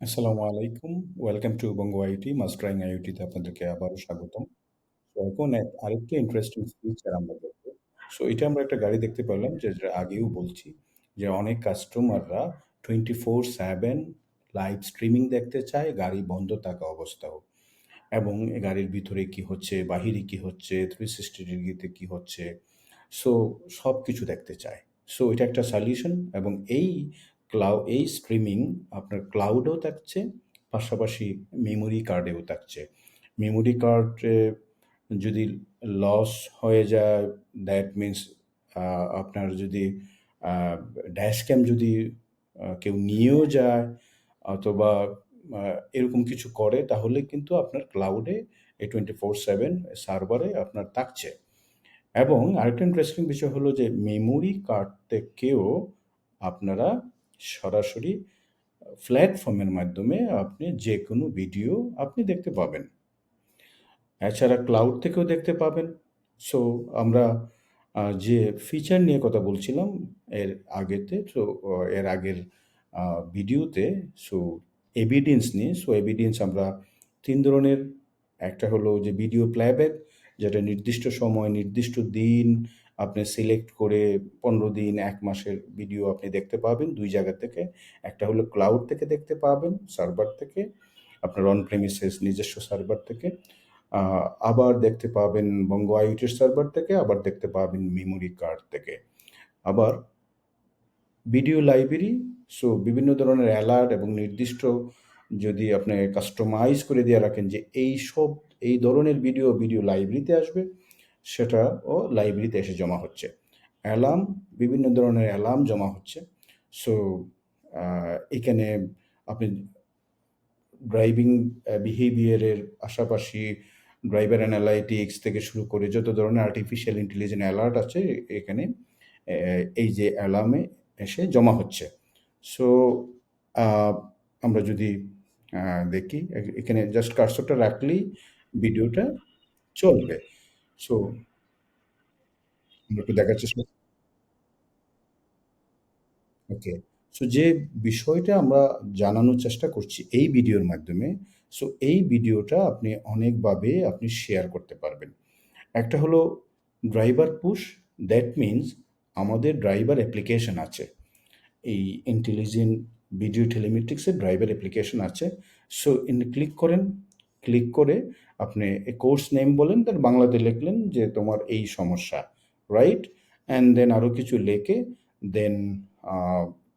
আসসালামু আলাইকুম। Welcome to Banga IT, mastering আইওটিতে আপনাদেরকে আবারও স্বাগতম। তো এখন আরেকটা ইন্টারেস্টিং ফিচার আমরা দেখব। সো এটা আমরা একটা গাড়ি দেখতে পেলাম যেটা আগেও বলছি যে অনেক কাস্টমাররা 24/7 লাইভ স্ট্রিমিং দেখতে চায় গাড়ি বন্ধ থাকা অবস্থাও। এবং গাড়ির ভিতরে কি হচ্ছে, বাহিরে কি হচ্ছে, 360 ডিগ্রিতে কি হচ্ছে। সো সবকিছু দেখতে চায়। সো এটা একটা সলিউশন এবং এই ক্লাউ এই স্ট্রিমিং আপনার ক্লাউডেও থাকছে, পাশাপাশি মেমোরি কার্ডেও থাকছে। মেমোরি কার্ডে যদি লস হয়ে যায় দ্যাট মিনস আপনার যদি ড্যাশ ড্যাশক্যাম যদি কেউ নিয়েও যায় অথবা এরকম কিছু করে তাহলে কিন্তু আপনার ক্লাউডে এই 24/7 সার্ভারে আপনার থাকছে। এবং আরেকটা ইন্টারেস্টিং বিষয় হলো যে মেমোরি কার্ড থেকেও আপনারা সরাসরি প্ল্যাটফর্মের মাধ্যমে আপনি যে কোনো ভিডিও আপনি দেখতে পাবেন। এছাড়া ক্লাউড থেকেও দেখতে পাবেন। সো আমরা যে ফিচার নিয়ে কথা বলছিলাম এর আগেতে সো এর আগের ভিডিওতে সো এভিডেন্স নিয়ে। সো এভিডেন্স আমরা তিন ধরনের একটা হলো যে ভিডিও প্লেব্যাক যেটা নির্দিষ্ট সময়, নির্দিষ্ট দিন আপনি সিলেক্ট করে ১৫ দিন, এক মাসের ভিডিও আপনি দেখতে পাবেন দুই জায়গা থেকে। একটা হলো ক্লাউড থেকে দেখতে পাবেন, সার্ভার থেকে, আপনার অন প্রেমিসেস নিজস্ব সার্ভার থেকে। আবার দেখতে পাবেন বঙ্গ আইওটির সার্ভার থেকে, আবার দেখতে পাবেন মেমোরি কার্ড থেকে। আবার ভিডিও লাইব্রেরি, সো বিভিন্ন ধরনের অ্যালার্ট এবং নির্দিষ্ট যদি আপনি কাস্টমাইজ করে দিয়ে রাখেন যে এইসব এই ধরনের ভিডিও, ভিডিও লাইব্রেরিতে আসবে, সেটাও লাইব্রেরিতে এসে জমা হচ্ছে। অ্যালার্ম, বিভিন্ন ধরনের অ্যালার্ম জমা হচ্ছে। সো এখানে আপনি ড্রাইভিং বিহেভিয়ারের পাশাপাশি ড্রাইভার অ্যানালাইটিক্স থেকে শুরু করে যত ধরনের আর্টিফিশিয়াল ইন্টেলিজেন্ট অ্যালার্ট আছে এখানে এই যে অ্যালার্মে এসে জমা হচ্ছে। সো আমরা যদি দেখি এখানে জাস্ট কার্সরটা রাখলেই ভিডিওটা চলবে। সো একটু দেখার চেষ্টা ওকে। সো যে বিষয়টা আমরা জানানোর চেষ্টা করছি এই ভিডিওর মাধ্যমে, সো এই ভিডিওটা আপনি অনেকভাবে আপনি শেয়ার করতে পারবেন। একটা হলো ড্রাইভার পুশ, দ্যাট মিনস আমাদের ড্রাইভার অ্যাপ্লিকেশন আছে। এই ইন্টেলিজেন্ট ভিডিও টেলিমেট্রিক্স এর ড্রাইভার অ্যাপ্লিকেশন আছে। সো এনে ক্লিক করেন। ক্লিক করে আপনি কোর্স নেম বলেন, দেন বাংলাতে লিখলেন যে তোমার এই সমস্যা, রাইট? অ্যান্ড দেন আরও কিছু লিখে দেন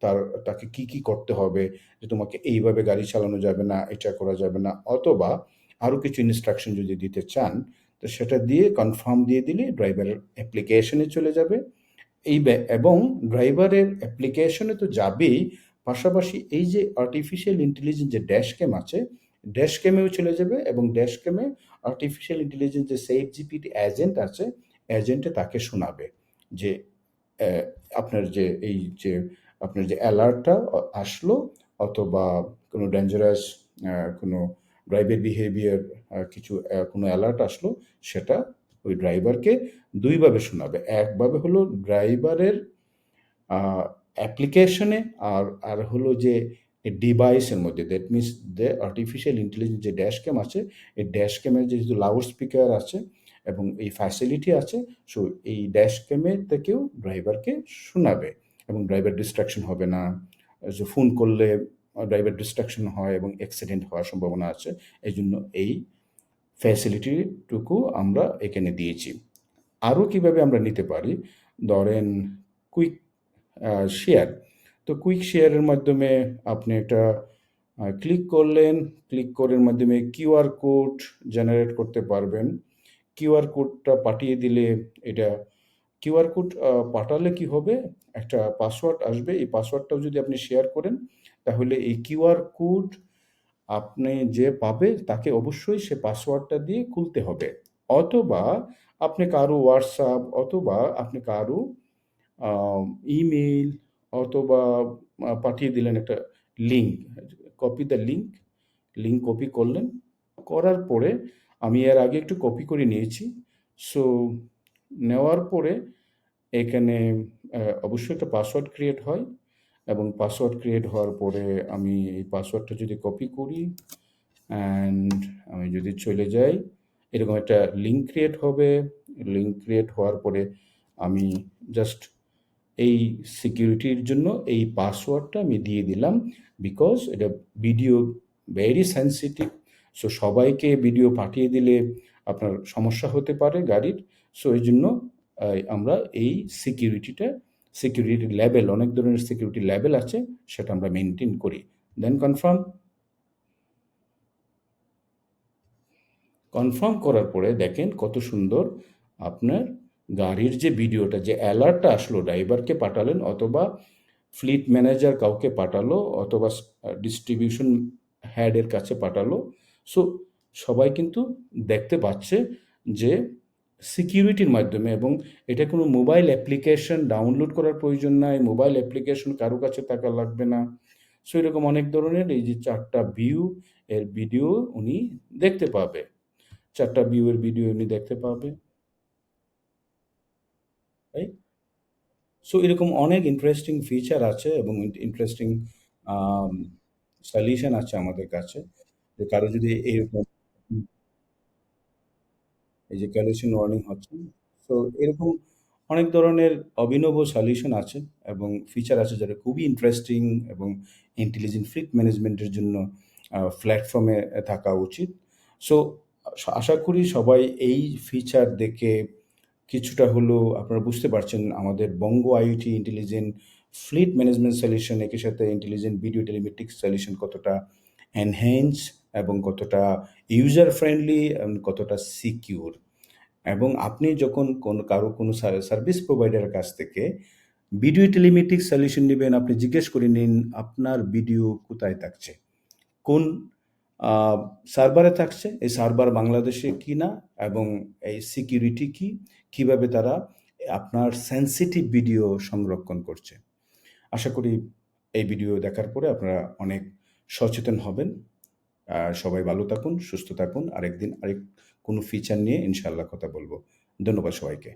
তার তাকে কি, কি করতে হবে যে তোমাকে এইভাবে গাড়ি চালানো যাবে না, এটা করা যাবে না অথবা আরও কিছু ইনস্ট্রাকশন যদি দিতে চান, তো সেটা দিয়ে কনফার্ম দিয়ে দিলে ড্রাইভারের অ্যাপ্লিকেশনে চলে যাবে। এই এবং ড্রাইভারের অ্যাপ্লিকেশনে তো যাবেই, পাশাপাশি এই যে আর্টিফিশিয়াল ইন্টেলিজেন্স যে ড্যাশক্যাম আছে, ড্যাশক্যামেও চলে যাবে এবং ড্যাশক্যামে আর্টিফিশিয়াল ইন্টেলিজেন্স যে সেভ জিপিটি এজেন্ট আছে, এজেন্টে তাকে শোনাবে যে আপনার যে এই যে আপনার যে অ্যালার্টটা আসলো অথবা কোনো ডেঞ্জারাস কোনো ড্রাইভার বিহেভিয়ার কিছু কোনো অ্যালার্ট আসলো, সেটা ওই ড্রাইভারকে দুইভাবে শোনাবে। একভাবে হলো ড্রাইভারের অ্যাপ্লিকেশনে আর আর হলো যে ডিভাইসের মধ্যে that means the artificial intelligence যে ড্যাশক্যাম আছে, এই ড্যাশক্যামের যেহেতু লাউড স্পিকার আছে এবং এই ফ্যাসিলিটি আছে, সো এই ড্যাশ ক্যামের থেকেও ড্রাইভারকে শোনাবে এবং ড্রাইভার ডিস্ট্রাকশন হবে না। যে ফোন করলে ড্রাইভার ডিস্ট্রাকশন হয় এবং অ্যাক্সিডেন্ট হওয়ার সম্ভাবনা আছে। এই জন্য এই ফ্যাসিলিটিটুকু আমরা এখানে দিয়েছি। আরও কীভাবে আমরা নিতে পারি? ধরেন কুইক শেয়ার। তো কুইক শেয়ারের মাধ্যমে আপনি একটা ক্লিক করলেন, ক্লিক করার মাধ্যমে কিউআর কোড জেনারেট করতে পারবেন। কিউআর কোডটা পাঠিয়ে দিলে এটা কিউআর কোড পাঠালে কি হবে? একটা পাসওয়ার্ড আসবে। এই পাসওয়ার্ডটাও যদি আপনি শেয়ার করেন, তাহলে এই কিউআর কোড আপনি যে পাবে তাকে অবশ্যই সে পাসওয়ার্ডটা দিয়ে খুলতে হবে। অথবা আপনি কারও হোয়াটসঅ্যাপ অথবা আপনি কারও আ ইমেইল অথবা পাঠিয়ে দিলেন একটা link. Copy the link, link copy করলেন। করার পরে আমি এর আগে একটু কপি করে নিয়েছি। সো নেওয়ার পরে এখানে অবশ্যই একটা পাসওয়ার্ড ক্রিয়েট হয় এবং পাসওয়ার্ড ক্রিয়েট হওয়ার পরে আমি এই পাসওয়ার্ডটা যদি কপি করি অ্যান্ড আমি যদি চলে যাই এরকম একটা লিঙ্ক ক্রিয়েট হবে লিঙ্ক ক্রিয়েট হওয়ার পরে আমি জাস্ট এই সিকিউরিটির জন্য এই পাসওয়ার্ডটা আমি দিয়ে দিলাম বিকজ এটা ভিডিও ভেরি সেন্সিটিভ সো সবাইকে ভিডিও পাঠিয়ে দিলে আপনার সমস্যা হতে পারে গাড়ির। সো এই জন্য আমরা এই সিকিউরিটিটা সিকিউরিটি লেভেল অনেক ধরনের সিকিউরিটি লেভেল আছে, সেটা আমরা মেনটেন করি। দেন কনফার্ম কনফার্ম করার পরে দেখেন কত সুন্দর আপনার গাড়ির যে ভিডিওটা, যে অ্যালার্টটা আসলো, ড্রাইভারকে পাঠালেন অথবা ফ্লিট ম্যানেজার কাউকে পাঠালো অথবা ডিস্ট্রিবিউশন হ্যাডের কাছে পাঠালো। সো, সবাই কিন্তু দেখতে পাচ্ছে যে সিকিউরিটির মাধ্যমে এবং এটা কোনো মোবাইল অ্যাপ্লিকেশন ডাউনলোড করার প্রয়োজন নাই, মোবাইল অ্যাপ্লিকেশন কারও কাছে টাকা লাগবে না। সো, এরকম অনেক ধরনের এই যে চারটা ভিউ এর ভিডিও উনি দেখতে পাবে। চারটা ভিউ এর ভিডিও উনি দেখতে পাবে। তাই সো এরকম অনেক ইন্টারেস্টিং ফিচার আছে এবং ইন্টারেস্টিং সলিউশন আছে আমাদের কাছে। যে কারও যদি এরকম এই যে ক্যালিশন ওয়ার্নিং হচ্ছে সো এরকম অনেক ধরনের অভিনব সলিউশন আছে এবং ফিচার আছে যেটা খুবই ইন্টারেস্টিং এবং ইন্টেলিজেন্ট ফ্লিট ম্যানেজমেন্টের জন্য প্ল্যাটফর্মে থাকা উচিত। সো আশা করি সবাই এই ফিচার দেখে কিছুটা হলেও আপনারা বুঝতে পারছেন আমাদের Banga IoT intelligent fleet management solution একই সাথে ইন্টেলিজেন্ট ভিডিও টেলিমেট্রিক্স সলিউশন কতটা এনহ্যান্স এবং কতটা ইউজার ফ্রেন্ডলি এবং কতটা সিকিউর এবং আপনি যখন কোন কারও কোনো সার্ভিস প্রোভাইডারের কাছ থেকে ভিডিও টেলিমেট্রিক সলিউশন নেবেন, আপনি জিজ্ঞেস করে নিন, আপনার ভিডিও কোথায় থাকছে? কোন সার্ভারে থাকছে। এই সার্ভার বাংলাদেশে কি না এবং এই সিকিউরিটি কি? কীভাবে তারা আপনার সেন্সিটিভ ভিডিও সংরক্ষণ করছে? আশা করি এই ভিডিও দেখার পরে আপনারা অনেক সচেতন হবেন। সবাই ভালো থাকুন, সুস্থ থাকুন। আরেকদিন আরেক কোনো ফিচার নিয়ে ইনশাআল্লাহ কথা বলব। ধন্যবাদ সবাইকে।